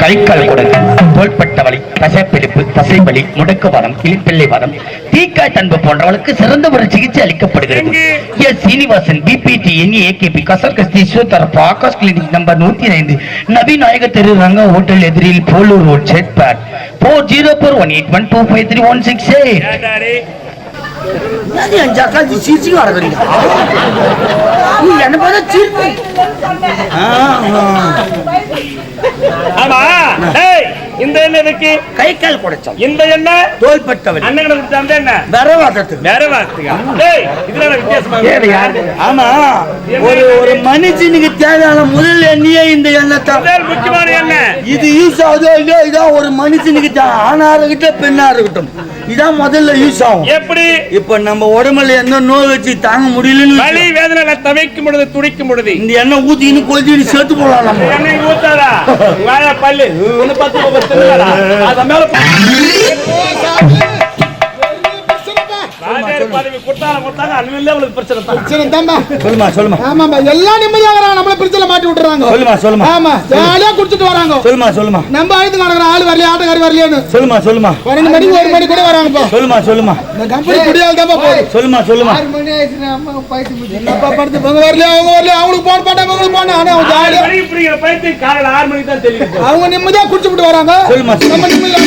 கை கால் குடங்கு தோள்பட்ட வலி தசைப்பிடிப்பு தசைவலி முடக்குவாதம் இலிப்பிள்ளை வாதம் தீக்காய் தன்பு போன்றவளுக்கு சிறந்த ஒரு சிகிச்சை அளிக்கப்படுகிறது. S Srinivasan BPT N AKP கசர் கஸ்தி சுத்தரப்பு ஆகாஷ் கிளினிக் நம்பர் நூத்தி ஐந்து. நவீநாயக தெரு ரங்க ஹோட்டல் எதிரில் Polur road Chetpet. Four zero four one eight one two five three one six eight என்ன பார்த்தா? சிரிப்பு ஆமா. டேய் இந்த எதுக்கு? கை கால் குடைச்சல் இந்த அண்ணன் அந்த வேற டேய் இதுல என்ன வித்தியாசமா இருக்கு? ஆமா. ஒரு ஒரு மனுஷனுக்கு தேவையான முதல் எண்ணெயே இந்த முதல் முக்கியமான எண்ணெய். இது யூஸ் ஆகுதோ இல்லையோ இதான் ஒரு மனுஷனுக்கு தான் ஆணா இருக்கட்டும் பெண்ணா இருக்கட்டும் இதான் முதல்ல யூஸ் ஆகும். எப்படி? இப்ப நம்ம உடம்புல என்ன நோய் வச்சு தாங்க முடியலன்னு வலி. வேதனை தவிக்கும் பொழுது துடிக்கும் பொழுது. இந்த எண்ணெய் ஊத்தின்னு கொதின்னு சேர்த்து போடலாம் நம்ம. எண்ணெய் ஊத்தாதா? வாயா பல்லு. ஒண்ணு பத்து. அத மேல சொல்லுமா சொல்லுமா. ஆமாம்பா எல்லாம் நிம்மதியாகிறாங்க நம்மள பிரிச்சல மாட்டி விட்டுறாங்க. சொல்லுமா சொல்லுமா. ஆமா ஜாலியா குடிச்சிட்டு வராங்க. சொல்லுமா சொல்லுமா. நம்ம அழுத்து நடக்கிற ஆள் வரலையா ஆட்டக்காரி வரலையான்னு. சொல்லுமா சொல்லுமா. பன்னெண்டு மணிக்கு ஒரு மணி கூட வராங்கப்பா. சொல்லுமா சொல்லுமா. இந்த கம்பெனி குடியால் தான்ப்பா போகுது. சொல்லுமா சொல்லுமா. என்னப்பா படுத்து இவங்க வரலையா அவங்க வரலையா? அவங்களுக்கு போன் பண்ணா இவங்களுக்கு போன ஆனா அவங்க ஆறு ஜாலியா பைத்தியம் காலையில ஆறு மணிக்கு தான் தெரியும் அவங்க நிம்மதியா குடிச்சுட்டு வராங்க. சொல்லுமா, சொல்லுமா. நம்ம நிம்மதியா